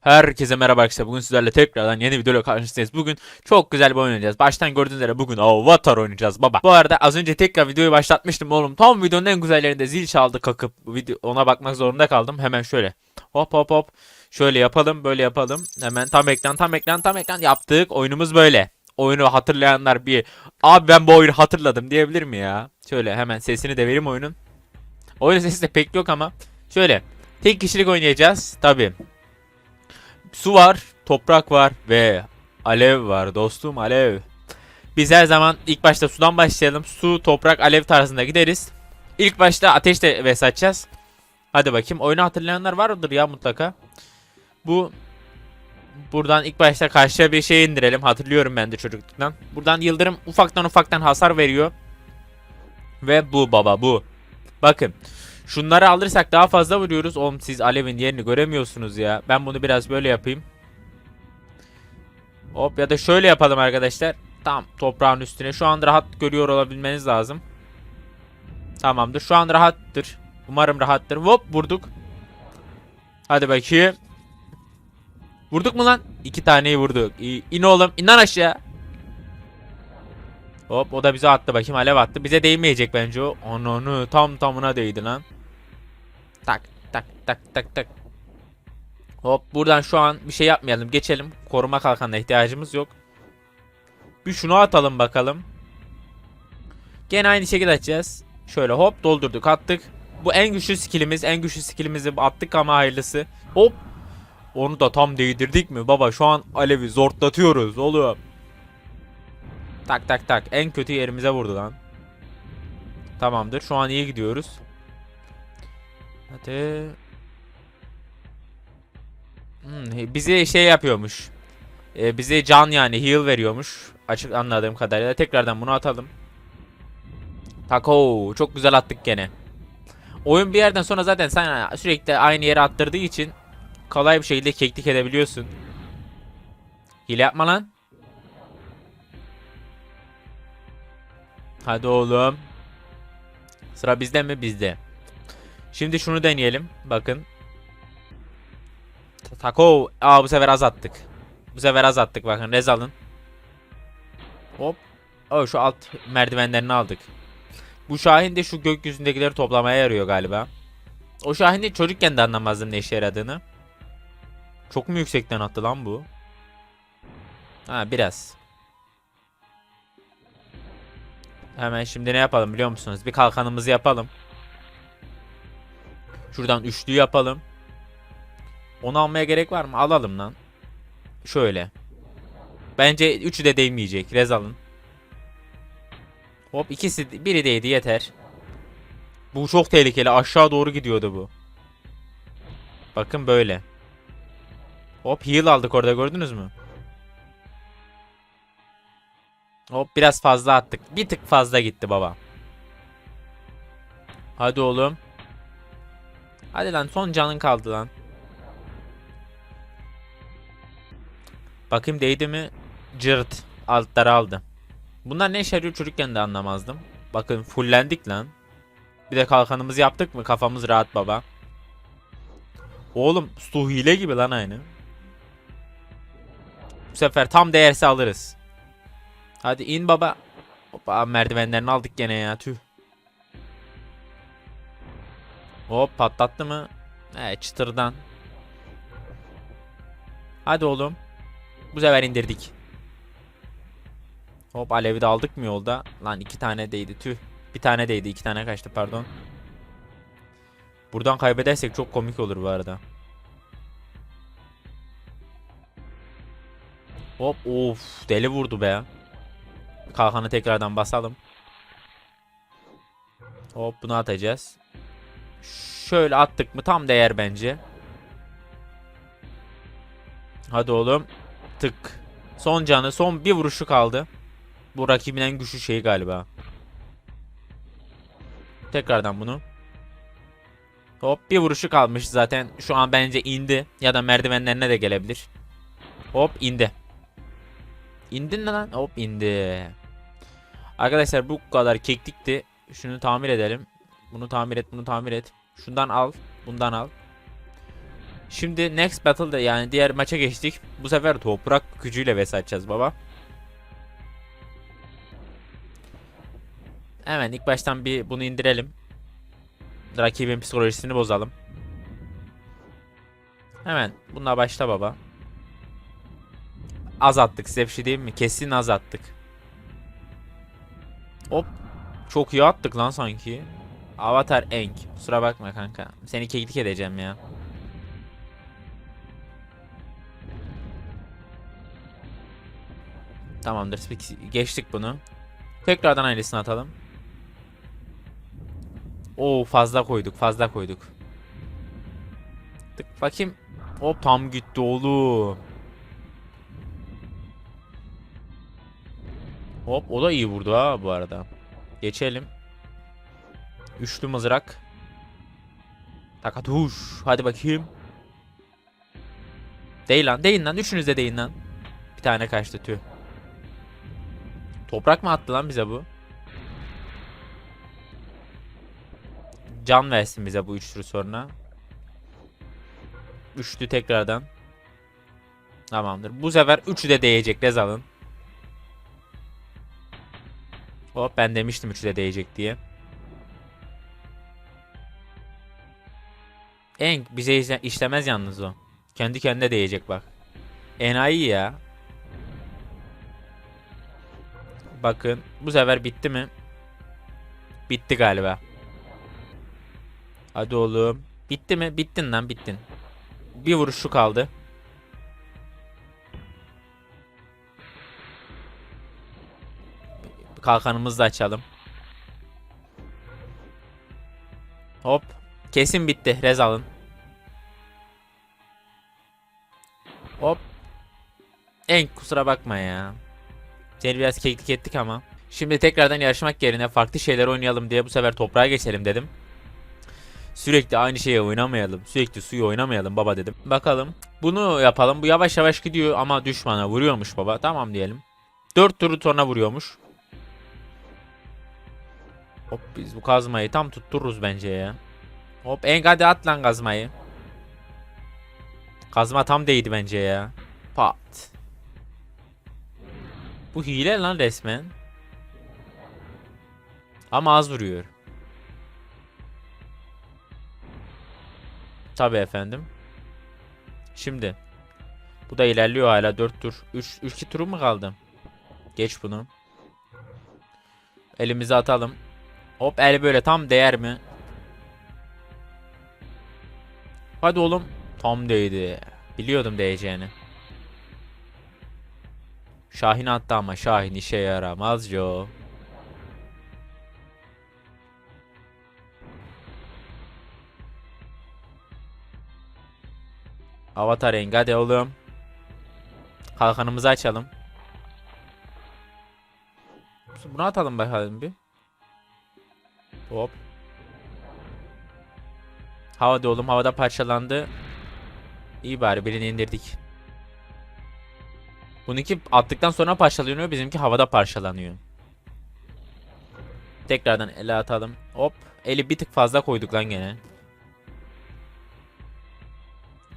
Herkese merhaba arkadaşlar. Bugün sizlerle tekrardan yeni videoyla karşınızdayız. Bugün çok güzel bir oynayacağız. Baştan gördüğünüz üzere bugün Avatar oynayacağız baba. Bu arada az önce tekrar videoyu başlatmıştım oğlum. Tam videonun en güzellerinde zil çaldı kakıp video ona bakmak zorunda kaldım. Hemen şöyle. Hop hop hop. Şöyle yapalım, böyle yapalım. Hemen tam ekran, tam ekran, tam ekran yaptık. Oyunumuz böyle. Oyunu hatırlayanlar bir abi ben bu oyunu hatırladım diyebilir mi ya? Şöyle hemen sesini de vereyim oyunun. Oyunun sesi de pek yok ama. Şöyle. Tek kişilik oynayacağız. Tabii. Su var, toprak var ve alev var dostum alev. Biz her zaman ilk başta sudan başlayalım. Su, toprak, alev tarzında gideriz. İlk başta ateşle vs atacağız. Hadi bakayım. Oyunu hatırlayanlar vardır ya mutlaka. Bu buradan ilk başta karşıya bir şey indirelim. Hatırlıyorum ben de çocukluktan. Buradan yıldırım ufaktan ufaktan hasar veriyor. Ve bu baba bu. Bakın. Şunları alırsak daha fazla vuruyoruz. Oğlum siz alevin yerini göremiyorsunuz ya. Ben bunu biraz böyle yapayım. Hop ya da şöyle yapalım arkadaşlar. Tam toprağın üstüne. Şu an rahat görüyor olabilmeniz lazım. Tamamdır. Şu an rahattır. Umarım rahattır. Hop vurduk. Hadi bakayım. Vurduk mu lan? İki taneyi vurduk. İyi. İn oğlum. İn lan aşağı. Hop o da bize attı bakayım. Alev attı. Bize değmeyecek bence o. Ananı tam tamına değdi lan. Tak tak tak tak tak. Hop buradan şu an bir şey yapmayalım. Geçelim. Koruma kalkanına ihtiyacımız yok. Bir şunu atalım bakalım. Gene aynı şekilde açacağız. Şöyle hop doldurduk attık. Bu en güçlü skillimiz. En güçlü skillimizi attık ama hayırlısı. Hop. Onu da tam değdirdik mi? Baba şu an alevi zortlatıyoruz oğlum. Tak tak tak. En kötü yerimize vurdu lan. Tamamdır. Şu an iyi gidiyoruz. Hadi. Hmm, bize şey yapıyormuş. Ee, bize can yani heal veriyormuş. Açık anladığım kadarıyla. Tekrardan bunu atalım. Tako çok güzel attık gene. Oyun bir yerden sonra zaten sen sürekli aynı yere attırdığı için kolay bir şekilde keklik edebiliyorsun. Hile yapma lan. Hadi oğlum. Sıra bizde mi? Bizde. Şimdi şunu deneyelim. Bakın. Tako. Aa bu sefer az attık. Bu sefer az attık bakın. Rez alın. Hop. Oh, şu alt merdivenlerini aldık. Bu Şahin de şu gökyüzündekileri toplamaya yarıyor galiba. O Şahin de çocukken de anlamazdım ne işe yaradığını. Çok mu yüksekten attı lan bu? Ha biraz. Hemen şimdi ne yapalım biliyor musunuz? Bir kalkanımızı yapalım. Şuradan üçlü yapalım. Onu almaya gerek var mı? Alalım lan. Şöyle. Bence üçü de değmeyecek. Rez alın. Hop ikisi biri değdi yeter. Bu çok tehlikeli. Aşağı doğru gidiyordu bu. Bakın böyle. Hop heal aldık orada gördünüz mü? Hop biraz fazla attık. Bir tık fazla gitti baba. Hadi oğlum. Hadi lan son canın kaldı lan. Bakayım değdi mi? Cırt. Altları aldı. Bunlar ne işe çocukken de anlamazdım. Bakın fullendik lan. Bir de kalkanımızı yaptık mı kafamız rahat baba. Oğlum su hile gibi lan aynı. Bu sefer tam değerse alırız. Hadi in baba. Hoppa merdivenlerini aldık gene ya tüh. Hop patlattı mı? He çıtırdan. Hadi oğlum. Bu sefer indirdik. Hop alevi de aldık mı yolda? Lan iki tane değdi tüh. Bir tane değdi iki tane kaçtı pardon. Buradan kaybedersek çok komik olur bu arada. Hop of deli vurdu be. Kalkanı tekrardan basalım. Hop bunu atacağız. Şöyle attık mı tam değer bence. Hadi oğlum. Tık. Son canı son bir vuruşu kaldı. Bu rakibin en güçlü şeyi galiba. Tekrardan bunu. Hop bir vuruşu kalmış zaten. Şu an bence indi. Ya da merdivenlerine de gelebilir. Hop indi. İndin mi lan? Hop indi. Arkadaşlar bu kadar keklikti. Şunu tamir edelim. Bunu tamir et, bunu tamir et. Şundan al, bundan al. Şimdi next battle'da yani diğer maça geçtik. Bu sefer toprak gücüyle vs atacağız baba. Hemen ilk baştan bir bunu indirelim. Rakibin psikolojisini bozalım. Hemen bununla başla baba. Az attık size bir şey diyeyim mi? Kesin az attık. Hop. Çok iyi attık lan sanki. Avatar Enk. Kusura bakma kanka. Seni keklik edeceğim ya. Tamamdır. Geçtik bunu. Tekrardan aynısını atalım. Oo fazla koyduk. Fazla koyduk. Tık bakayım. Hop tam gitti oğlum. Hop o da iyi vurdu ha bu arada. Geçelim. Üçlü mızrak. Takatuş. Hadi bakayım. Değil lan. Değil lan. Üçünüz de değil lan. Bir tane kaçtı tüh. Toprak mı attı lan bize bu? Can versin bize bu üç tur sonra. Üçlü tekrardan. Tamamdır. Bu sefer üçü de değecek. Rez alın. Hop ben demiştim üçü de değecek diye. Enk bize işle- işlemez yalnız o. Kendi kendine değecek bak. Enayi ya. Bakın bu sefer bitti mi? Bitti galiba. Hadi oğlum. Bitti mi? Bittin lan bittin. Bir vuruşu kaldı. Kalkanımızı da açalım. Kesin bitti. Rez alın. Hop. En kusura bakma ya. Seni biraz keklik ettik ama. Şimdi tekrardan yarışmak yerine farklı şeyler oynayalım diye bu sefer toprağa geçelim dedim. Sürekli aynı şeyi oynamayalım. Sürekli suyu oynamayalım baba dedim. Bakalım. Bunu yapalım. Bu yavaş yavaş gidiyor ama düşmana vuruyormuş baba. Tamam diyelim. 4 turu sonra vuruyormuş. Hop biz bu kazmayı tam tuttururuz bence ya. Hop en hadi at lan kazmayı. Kazma tam değdi bence ya. Pat. Bu hile lan resmen. Ama az vuruyor. Tabi efendim. Şimdi. Bu da ilerliyor hala 4 tur. 3 3 2 turu mu kaldı? Geç bunu. Elimize atalım. Hop el böyle tam değer mi? Hadi oğlum. Tam değdi. Biliyordum değeceğini. Şahin attı ama Şahin işe yaramaz Joe. Avatar Eng hadi oğlum. Kalkanımızı açalım. Bunu atalım bakalım bir. Hop. Havada oğlum havada parçalandı. İyi bari birini indirdik. Bununki attıktan sonra parçalanıyor bizimki havada parçalanıyor. Tekrardan ele atalım. Hop. Eli bir tık fazla koyduk lan gene.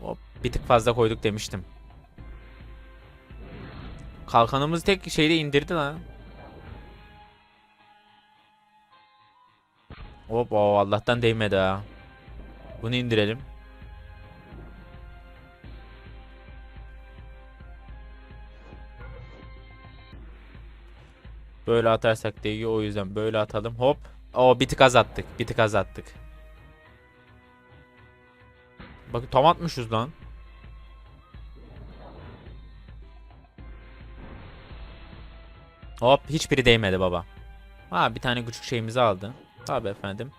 Hop. Bir tık fazla koyduk demiştim. Kalkanımız tek şeyde indirdi lan. Hop o Allah'tan değmedi ha. Bunu indirelim. Böyle atarsak değiyor o yüzden böyle atalım. Hop. O bir tık az attık. Bir tık az attık. Bak tam atmışız lan. Hop hiçbiri değmedi baba. Ha bir tane küçük şeyimizi aldı. Tabi efendim.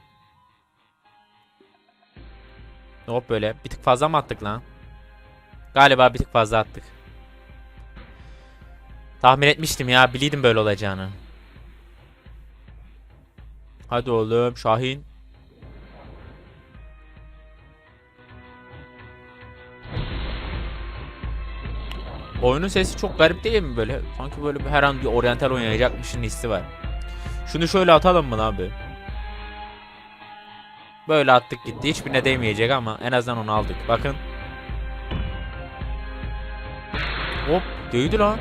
Hop böyle bir tık fazla mı attık lan? Galiba bir tık fazla attık. Tahmin etmiştim ya biliydim böyle olacağını. Hadi oğlum Şahin. Oyunun sesi çok garip değil mi böyle? Sanki böyle her an bir oryantal oynayacakmışın hissi var. Şunu şöyle atalım mı abi? Böyle attık gitti. Hiçbirine değmeyecek ama en azından onu aldık. Bakın. Hop değdi lan.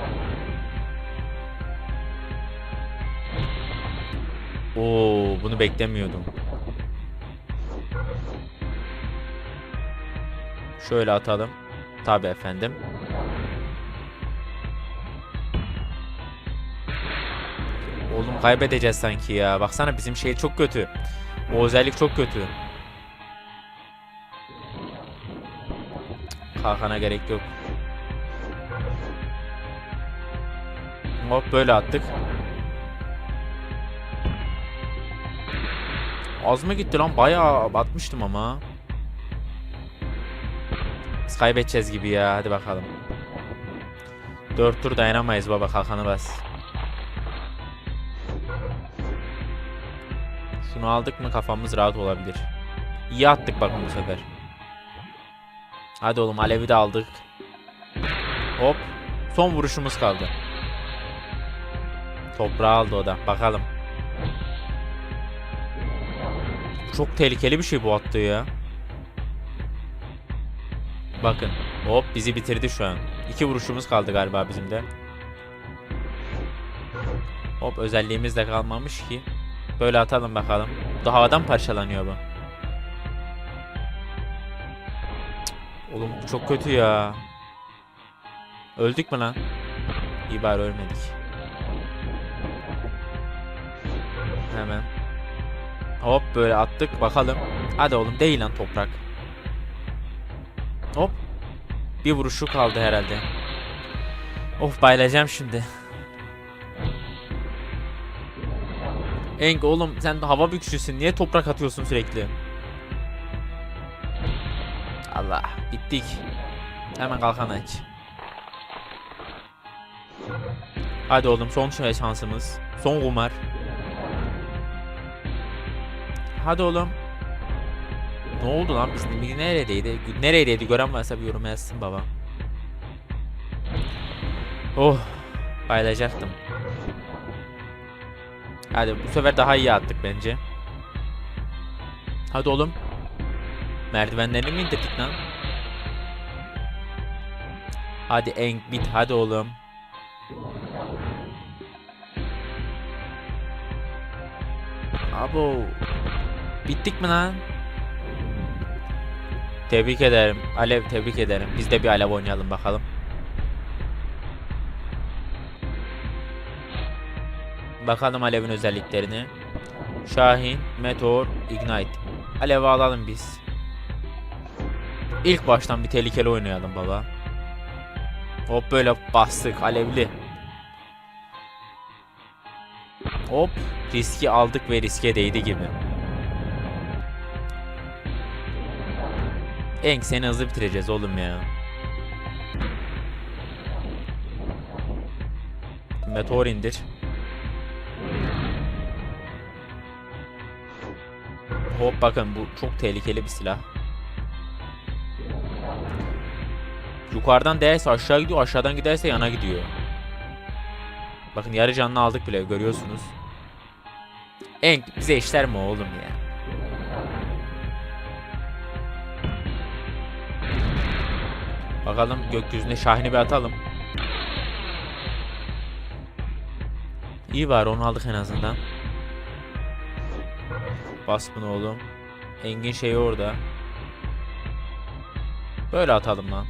Oo bunu beklemiyordum. Şöyle atalım. Tabi efendim. Oğlum kaybedeceğiz sanki ya. Baksana bizim şey çok kötü. O özellik çok kötü. Kalkana gerek yok. Hop böyle attık. Az mı gitti lan? Bayağı batmıştım ama. Biz kaybedeceğiz gibi ya. Hadi bakalım. 4 tur dayanamayız baba. Kalkanı bas. Şunu aldık mı kafamız rahat olabilir. İyi attık bakın bu sefer. Hadi oğlum Alev'i de aldık. Hop. Son vuruşumuz kaldı. Toprağı aldı o da. Bakalım. Çok tehlikeli bir şey bu attığı ya. Bakın. Hop bizi bitirdi şu an. İki vuruşumuz kaldı galiba bizim de. Hop özelliğimiz de kalmamış ki. Böyle atalım bakalım. Bu da havadan parçalanıyor bu. Oğlum çok kötü ya. Öldük mü lan? İyi bari ölmedik. Hemen. Hop böyle attık bakalım. Hadi oğlum değil lan toprak. Hop. Bir vuruşu kaldı herhalde. Of bayılacağım şimdi. Enk oğlum sen hava bükücüsün. Niye toprak atıyorsun sürekli? Allah bittik. Hemen kalkan aç. Hadi oğlum son şöyle şansımız. Son kumar. Hadi oğlum. Ne oldu lan bir neredeydi? Neredeydi gören varsa bir yorum yazsın baba. Oh. Paylaşacaktım. Hadi bu sefer daha iyi attık bence. Hadi oğlum. Merdivenlerini mi indirdik lan? Hadi en bit hadi oğlum. Abo. Bittik mi lan? Tebrik ederim. Alev tebrik ederim. Biz de bir alev oynayalım bakalım. Bakalım Alev'in özelliklerini. Şahin, Meteor, Ignite. Alev'i alalım biz. İlk baştan bir tehlikeli oynayalım baba. Hop böyle bastık alevli. Hop riski aldık ve riske değdi gibi. Enk seni hızlı bitireceğiz oğlum ya. Meteor indir. Hop bakın bu çok tehlikeli bir silah. Yukarıdan değerse aşağı gidiyor, aşağıdan giderse yana gidiyor. Bakın yarı canlı aldık bile görüyorsunuz. Enk bize işler mi oğlum ya? Bakalım gökyüzüne Şahin'i bir atalım. İyi var onu aldık en azından. Bas bunu oğlum. Engin şey orada. Böyle atalım lan.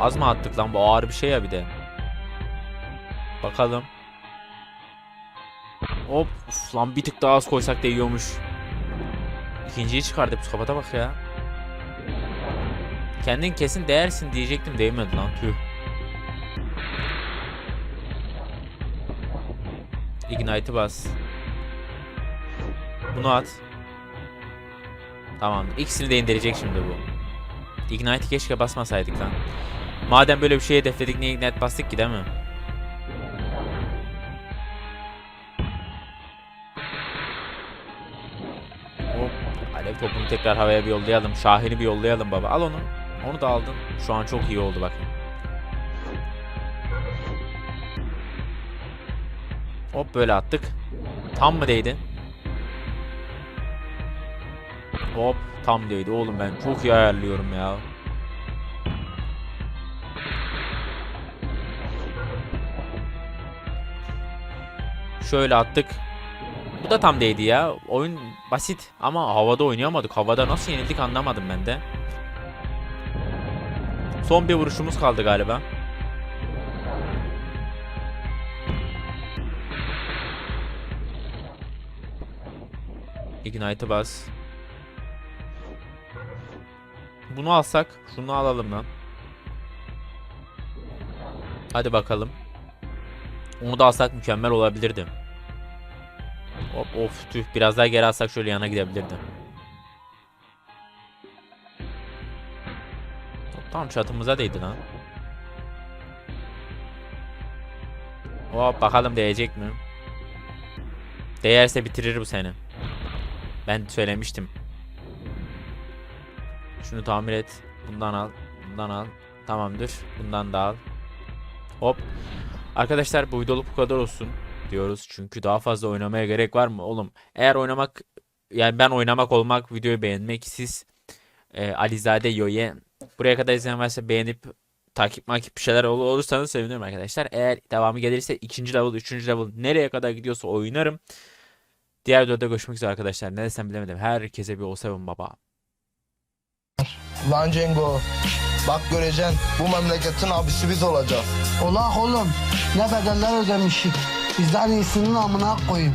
Az mı attık lan bu ağır bir şey ya bir de. Bakalım. Hop uf, lan bir tık daha az koysak değiyormuş. İkinciyi çıkardı psikopata bak ya. Kendin kesin değersin diyecektim değmedi lan tüh. Ignite'ı bas. Bunu at. Tamam. İkisini de indirecek şimdi bu. Ignite'i keşke basmasaydık lan. Madem böyle bir şey hedefledik niye Ignite bastık ki değil mi? Hop. Alev topunu tekrar havaya bir yollayalım. Şahin'i bir yollayalım baba. Al onu. Onu da aldın. Şu an çok iyi oldu bakın. Hop böyle attık. Tam mı değdi? Hop tam değdi oğlum ben çok iyi ayarlıyorum ya. Şöyle attık. Bu da tam değdi ya. Oyun basit ama havada oynayamadık. Havada nasıl yenildik anlamadım ben de. Son bir vuruşumuz kaldı galiba. Ignite'ı bas. Bunu alsak, şunu alalım lan. Hadi bakalım. Onu da alsak mükemmel olabilirdi. Hop of tüh biraz daha geri alsak şöyle yana gidebilirdi. Tamam çatımıza değdi lan. Hop bakalım değecek mi? Değerse bitirir bu seni. Ben söylemiştim. Şunu tamir et. Bundan al. Bundan al. Tamamdır. Bundan da al. Hop. Arkadaşlar bu videoluk bu kadar olsun diyoruz. Çünkü daha fazla oynamaya gerek var mı oğlum? Eğer oynamak yani ben oynamak olmak videoyu beğenmek siz e, Alizade Yoye buraya kadar izleyen varsa beğenip takip makip bir şeyler ol- olursanız sevinirim arkadaşlar. Eğer devamı gelirse ikinci level, üçüncü level nereye kadar gidiyorsa oynarım. Diğer videoda görüşmek üzere arkadaşlar. Ne desem bilemedim. Herkese bir olsayım baba. Lan Cengo. Bak göreceksin bu memleketin abisi biz olacağız. Ola oğlum ne bedeller ödemişik. Bizden iyisinin amına koyayım.